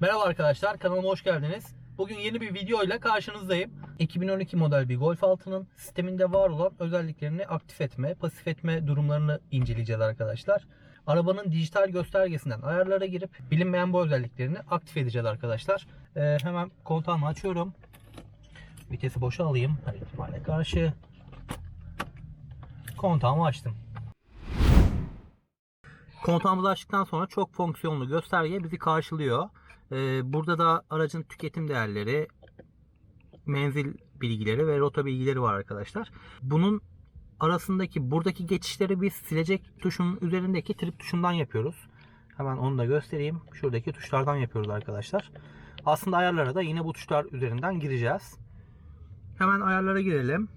Merhaba arkadaşlar kanalıma hoş geldiniz. Bugün yeni bir video ile karşınızdayım. 2012 model bir Golf 6'nın sisteminde var olan özelliklerini aktif etme, pasif etme durumlarını inceleyeceğiz arkadaşlar. Arabanın dijital göstergesinden ayarlara girip bilinmeyen bu özelliklerini aktif edeceğiz arkadaşlar. Ee, hemen kontağımı açıyorum. Vitesi boşa alayım. Her karşı. Kontağımı açtım. Kontağımızı açtıktan sonra çok fonksiyonlu gösterge bizi karşılıyor. Ee, burada da aracın tüketim değerleri, menzil bilgileri ve rota bilgileri var arkadaşlar. Bunun arasındaki buradaki geçişleri biz silecek tuşunun üzerindeki trip tuşundan yapıyoruz. Hemen onu da göstereyim. Şuradaki tuşlardan yapıyoruz arkadaşlar. Aslında ayarlara da yine bu tuşlar üzerinden gireceğiz. Hemen ayarlara girelim.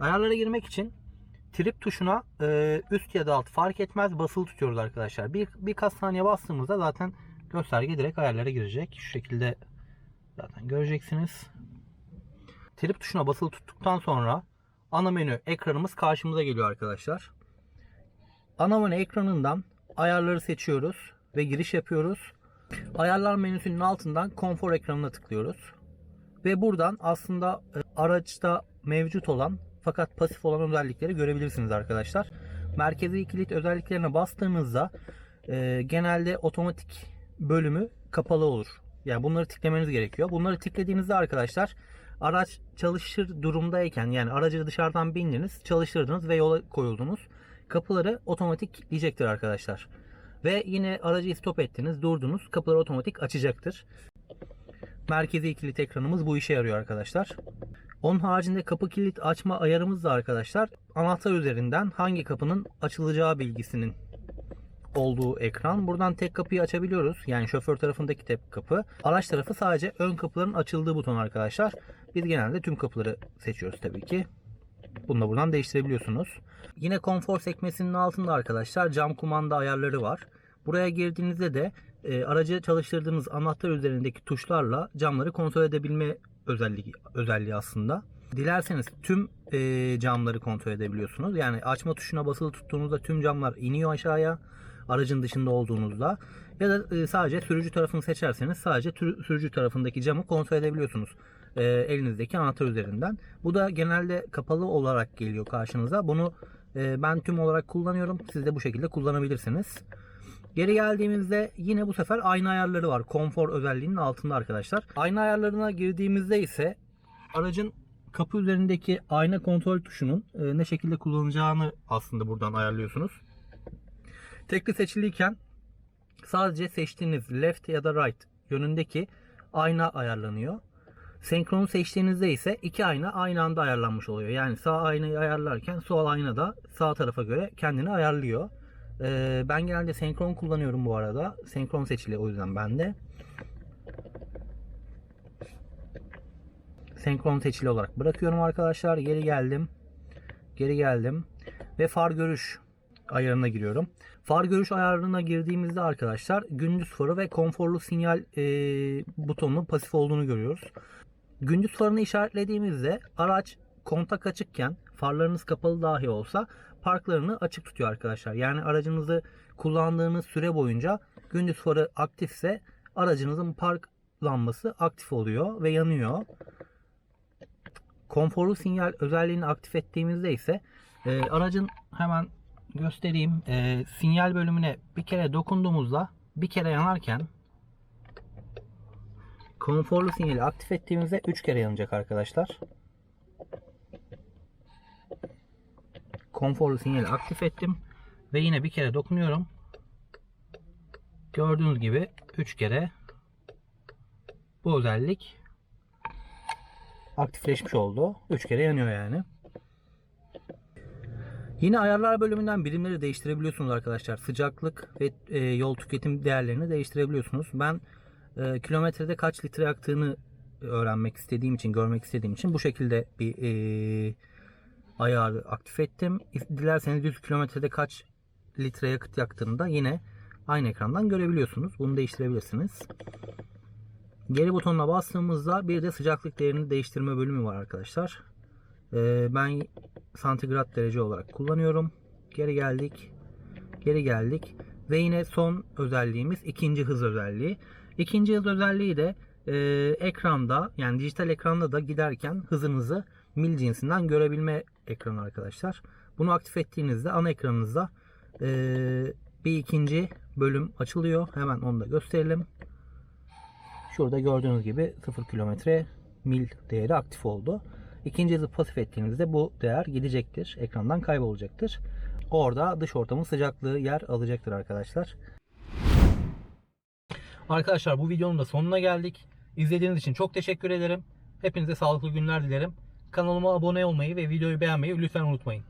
Ayarlara girmek için trip tuşuna e, üst ya da alt fark etmez basılı tutuyoruz arkadaşlar. Bir birkaç saniye bastığımızda zaten gösterge direkt ayarlara girecek. Şu şekilde zaten göreceksiniz. Trip tuşuna basılı tuttuktan sonra ana menü ekranımız karşımıza geliyor arkadaşlar. Ana menü ekranından ayarları seçiyoruz ve giriş yapıyoruz. Ayarlar menüsünün altından konfor ekranına tıklıyoruz. Ve buradan aslında e, araçta mevcut olan fakat pasif olan özellikleri görebilirsiniz arkadaşlar. Merkezi kilit özelliklerine bastığınızda e, genelde otomatik bölümü kapalı olur. Yani bunları tıklameniz gerekiyor. Bunları tıkladığınızda arkadaşlar araç çalışır durumdayken yani aracı dışarıdan bindiniz, çalıştırdınız ve yola koyuldunuz. Kapıları otomatik kilitleyecektir arkadaşlar. Ve yine aracı stop ettiniz, durdunuz. Kapıları otomatik açacaktır. Merkezi kilit ekranımız bu işe yarıyor arkadaşlar. Onun haricinde kapı kilit açma ayarımız da arkadaşlar anahtar üzerinden hangi kapının açılacağı bilgisinin olduğu ekran. Buradan tek kapıyı açabiliyoruz. Yani şoför tarafındaki tek kapı. Araç tarafı sadece ön kapıların açıldığı buton arkadaşlar. Biz genelde tüm kapıları seçiyoruz tabii ki. Bunu da buradan değiştirebiliyorsunuz. Yine konfor sekmesinin altında arkadaşlar cam kumanda ayarları var. Buraya girdiğinizde de e, aracı çalıştırdığınız anahtar üzerindeki tuşlarla camları kontrol edebilme özelliği, özelliği aslında. Dilerseniz tüm e, camları kontrol edebiliyorsunuz. Yani açma tuşuna basılı tuttuğunuzda tüm camlar iniyor aşağıya. Aracın dışında olduğunuzda. Ya da e, sadece sürücü tarafını seçerseniz sadece sürücü tarafındaki camı kontrol edebiliyorsunuz. E, elinizdeki anahtar üzerinden. Bu da genelde kapalı olarak geliyor karşınıza. Bunu e, ben tüm olarak kullanıyorum. Siz de bu şekilde kullanabilirsiniz. Geri geldiğimizde yine bu sefer ayna ayarları var. Konfor özelliğinin altında arkadaşlar. Ayna ayarlarına girdiğimizde ise aracın kapı üzerindeki ayna kontrol tuşunun ne şekilde kullanacağını aslında buradan ayarlıyorsunuz. Tekli seçiliyken sadece seçtiğiniz left ya da right yönündeki ayna ayarlanıyor. Senkronu seçtiğinizde ise iki ayna aynı anda ayarlanmış oluyor. Yani sağ aynayı ayarlarken sol ayna da sağ tarafa göre kendini ayarlıyor. Ee, ben genelde senkron kullanıyorum bu arada. Senkron seçili o yüzden ben de. Senkron seçili olarak bırakıyorum arkadaşlar. Geri geldim. Geri geldim. Ve far görüş ayarına giriyorum. Far görüş ayarına girdiğimizde arkadaşlar gündüz farı ve konforlu sinyal e, butonunun pasif olduğunu görüyoruz. Gündüz farını işaretlediğimizde araç kontak açıkken farlarınız kapalı dahi olsa parklarını açık tutuyor arkadaşlar. Yani aracınızı kullandığınız süre boyunca gündüz farı aktifse aracınızın park lambası aktif oluyor ve yanıyor. Konforlu sinyal özelliğini aktif ettiğimizde ise e, aracın hemen göstereyim e, sinyal bölümüne bir kere dokunduğumuzda bir kere yanarken konforlu sinyali aktif ettiğimizde 3 kere yanacak arkadaşlar. Konforlu sinyali aktif ettim ve yine bir kere dokunuyorum. Gördüğünüz gibi 3 kere bu özellik aktifleşmiş oldu. 3 kere yanıyor yani. Yine ayarlar bölümünden birimleri değiştirebiliyorsunuz arkadaşlar. Sıcaklık ve e, yol tüketim değerlerini değiştirebiliyorsunuz. Ben e, kilometrede kaç litre yaktığını öğrenmek istediğim için, görmek istediğim için bu şekilde bir e, ayarı aktif ettim. Dilerseniz 100 kilometrede kaç litre yakıt yaktığını da yine aynı ekrandan görebiliyorsunuz. Bunu değiştirebilirsiniz. Geri butonuna bastığımızda bir de sıcaklık değerini değiştirme bölümü var arkadaşlar. Ee, ben santigrat derece olarak kullanıyorum. Geri geldik. Geri geldik. Ve yine son özelliğimiz ikinci hız özelliği. İkinci hız özelliği de e, ekranda yani dijital ekranda da giderken hızınızı mil cinsinden görebilme ekranı arkadaşlar. Bunu aktif ettiğinizde ana ekranınızda e, bir ikinci bölüm açılıyor. Hemen onu da gösterelim. Şurada gördüğünüz gibi 0 kilometre mil değeri aktif oldu. İkinci hızı pasif ettiğinizde bu değer gidecektir. Ekrandan kaybolacaktır. Orada dış ortamın sıcaklığı yer alacaktır arkadaşlar. Arkadaşlar bu videonun da sonuna geldik. İzlediğiniz için çok teşekkür ederim. Hepinize sağlıklı günler dilerim. Kanalıma abone olmayı ve videoyu beğenmeyi lütfen unutmayın.